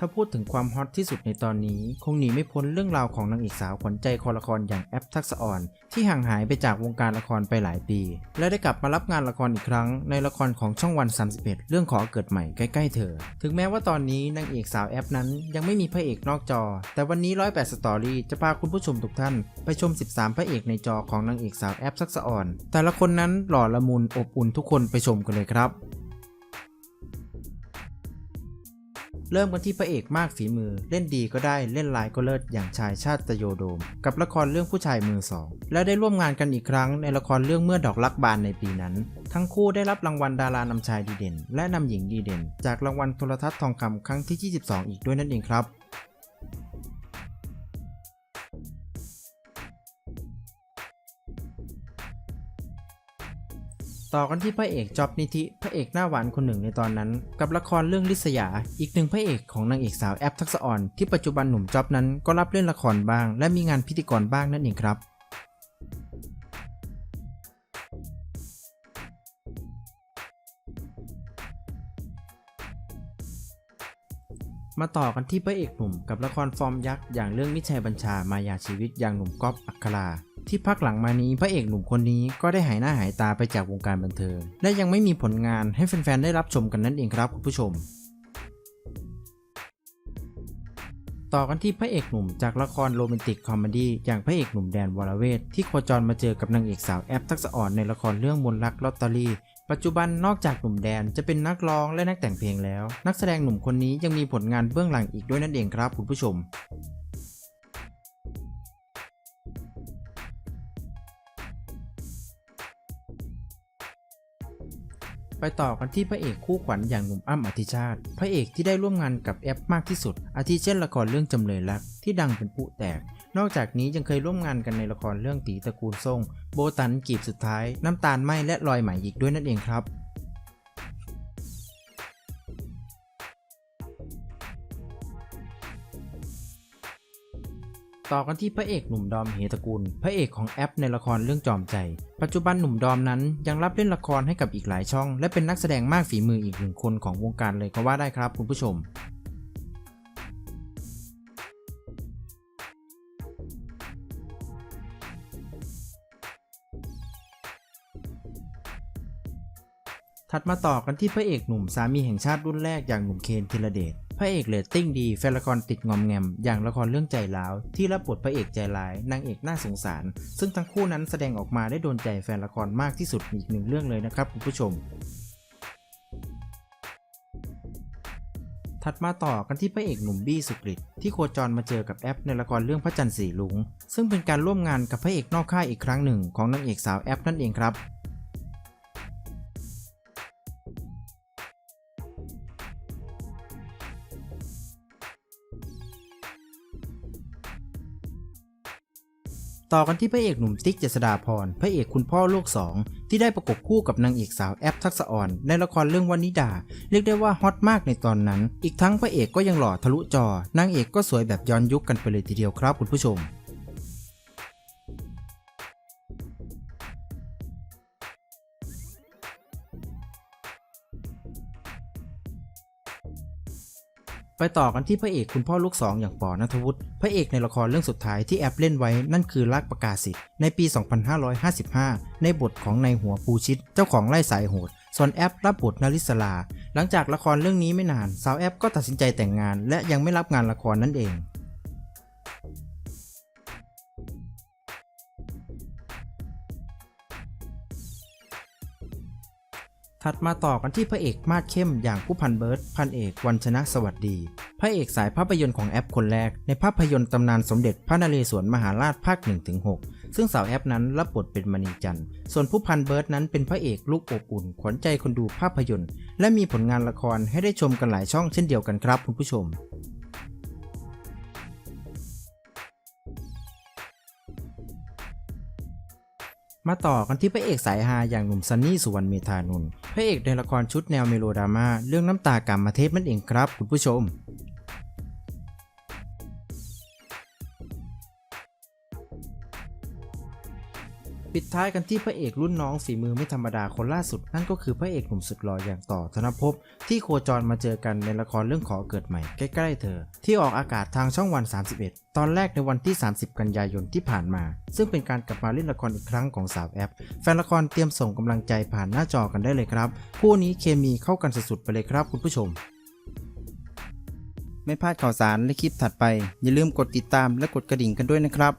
ถ้าพูดถึงความฮอตที่สุดในตอนนี้ คงหนีไม่พ้นเรื่องราวของนางเอกสาวขวัญใจคอละครอย่างแอปทักษะอ่อน ที่ห่างหายไปจากวงการละครไปหลายปี และได้กลับมารับงานละครอีกครั้ง ในละครของช่องวัน 31 เรื่องขอเกิดใหม่ใกล้ๆเธอ ถึงแม้ว่าตอนนี้นางเอกสาวแอปนั้นยังไม่มีพระเอกนอกจอ แต่วันนี้108สตอรี่จะพาคุณผู้ชมทุกท่าน ไปชม 13 พระเอกในจอของนางเอกสาวแอปทักษะอ่อน แต่ละคนนั้นหล่อละมุนอบอุ่นทุกคนไปชมกันเลยครับ เริ่มกันที่พระเอกมากฝีมือ เล่นดีก็ได้เล่นลายก็เลิศอย่างชายชาติตโยโดม กับละครเรื่องผู้ชายมือสอง และได้ร่วมงานกันอีกครั้งในละครเรื่องเมื่อดอกรักบานในปีนั้น ทั้งคู่ได้รับรางวัลดารานำชายดีเด่น และนำหญิงดีเด่น จากรางวัลโทรทัศน์ทองคำครั้งที่ 22 อีกด้วยนั่นเองครับ ต่อกันที่พระเอกจอบนิธิพระเอกหน้าหวานคนหนึ่งในตอนนั้น กับละครเรื่องลิษยา อีกหนึ่งพระเอกของนางเอกสาวแอปทักษะอ่อนที่ปัจจุบันหนุ่มจอบนั้นก็รับเล่นละครบ้าง และมีงานพิธีกรบ้างนั่นเองครับมาต่อกันที่พระเอกหนุ่มกับละครฟอร์มยักษ์อย่างเรื่องมิชัยบัญชามายาชีวิตอย่างหนุ่มก๊อฟอัครา ที่พักหลังมานี้พระเอกหนุ่มคนนี้ก็ได้หายหน้าหายตาไปจากวงการบันเทิง และยังไม่มีผลงานให้แฟนๆได้รับชมกันนั่นเองครับคุณผู้ชม ต่อกันที่พระเอกหนุ่มจากละครโรแมนติกคอมเมดี้อย่างพระเอกหนุ่มแดนวรเวทที่โคจรมาเจอกับนางเอกสาวแอปทักษะอ่อนในละครเรื่องมนต์รักลอตเตอรี่ปัจจุบันนอกจากหนุ่มแดนจะเป็นนักร้องและนักแต่งเพลงแล้ว นักแสดงหนุ่มคนนี้ยังมีผลงานเบื้องหลังอีกด้วยนั่นเองครับคุณผู้ชม ไปต่อกันที่พระเอกคู่ขวัญอย่างหนุ่มอ้ำอธิชาติ พระเอกที่ได้ร่วมงานกับแอปมากที่สุด อาทิเช่นละครเรื่องจำเลยรักที่ดังเป็นปุแตก นอกจากนี้ยังเคยร่วมงานกันในละครเรื่องตีตระกูลทรง โบตันกีบสุดท้าย น้ำตาลไหมและรอยไหมอีกด้วยนั่นเองครับ ต่อกันที่พระเอกหนุ่มดอมเหตะกูลพระเอกของแอปในละครเรื่องจอมใจ ปัจจุบันหนุ่มดอมนั้นยังรับเล่นละครให้กับอีกหลายช่อง และเป็นนักแสดงมากฝีมืออีกหนึ่งคนของวงการเลยก็ว่าได้ครับคุณผู้ชมถัดมาต่อกันที่พระเอกหนุ่มสามีแห่งชาติรุ่นแรกอย่างหนุ่มเคนธีรเดช พระเอกเรตติ้งดีแฟนละครติดงอมแงม อย่างละครเรื่องใจร้าวที่รับบทพระเอกใจร้ายนางเอกน่าสงสาร ซึ่งทั้งคู่นั้นแสดงออกมาได้โดนใจแฟนละครมากที่สุดอีกหนึ่งเรื่องเลยนะครับคุณผู้ชม ถัดมาต่อกันที่พระเอกหนุ่มบี้สุกฤตที่โคจรมาเจอกับแอปในละครเรื่องพระจันทร์สีลุงซึ่งเป็นการร่วมงานกับพระเอกนอกค่ายอีกครั้งหนึ่งของนางเอกสาวแอปนั่นเองครับ ต่อกันที่พระเอกหนุ่มติ๊กเจษฎาพรพระเอกคุณพ่อโลกสองที่ได้ประกบคู่กับนางเอกสาวแอปทักษอ่อน ในละครเรื่องวันนิดา เรียกได้ว่าฮอตมากในตอนนั้น อีกทั้งพระเอกก็ยังหล่อทะลุจอนางเอกก็สวยแบบย้อนยุคกันไปเลยทีเดียวครับคุณผู้ชม ไปต่อกันที่พระเอกคุณพ่อลูกสองอย่างปอนัทวุฒิพระเอกในละครเรื่องสุดท้ายที่แอปเล่นไว้นั่นคือรักประกาศสิทธิ์ในปี 2555 ในบทของนายหัวปูชิดเจ้าของไล่สายโหด ส่วนแอปรับบทนาริสลา หลังจากละครเรื่องนี้ไม่นานสาวแอปก็ตัดสินใจแต่งงาน และยังไม่รับงานละครนั่นเอง ถัดมาต่อกันที่พระเอกมาดเข้มอย่างผู้พันเบิร์ดพันเอกวันชนะสวัสดี พระเอกสายภาพยนตร์ของแอปคนแรก ในภาพยนตร์ตำนานสมเด็จพระนเรศวรมหาราชภาค 1-6 ซึ่งสาวแอปนั้นรับบทเป็นมณีจันทร์ ส่วนผู้พันเบิร์ดนั้นเป็นพระเอกลูกอบอุ่น ขวัญใจคนดูภาพยนตร์ และมีผลงานละครให้ได้ชมกันหลายช่องเช่นเดียวกันครับคุณผู้ชมมาต่อกันที่พระเอกสายฮาอย่างหนุ่มซันนี่สุวรรณเมธานนท์ ระเอกในละครชุดแนวเมโลดราม่าเรื่องน้ำตากรรมเทพนั่นเองครับคุณผู้ชม ปิดท้ายกันที่พระเอกรุ่นน้องฝีมือไม่ธรรมดาคนล่าสุด นั่นก็คือพระเอกหนุ่มสุดหล่ออย่างต่อธนภพที่โคจรมาเจอกันในละครเรื่องขอเกิดใหม่ใกล้ๆเธอ ที่ออกอากาศทางช่องวัน 31 ตอนแรกในวันที่ 30 กันยายนที่ผ่านมา ซึ่งเป็นการกลับมาเล่นละครอีกครั้งของสาวแอป แฟนละครเตรียมส่งกำลังใจผ่านหน้าจอกันได้เลยครับคู่นี้เคมีเข้ากันสุดๆไปเลยครับคุณผู้ชมไม่พลาดข่าวสารและคลิปถัดไป อย่าลืมกดติดตามและกดกระดิ่งกันด้วยนะครับ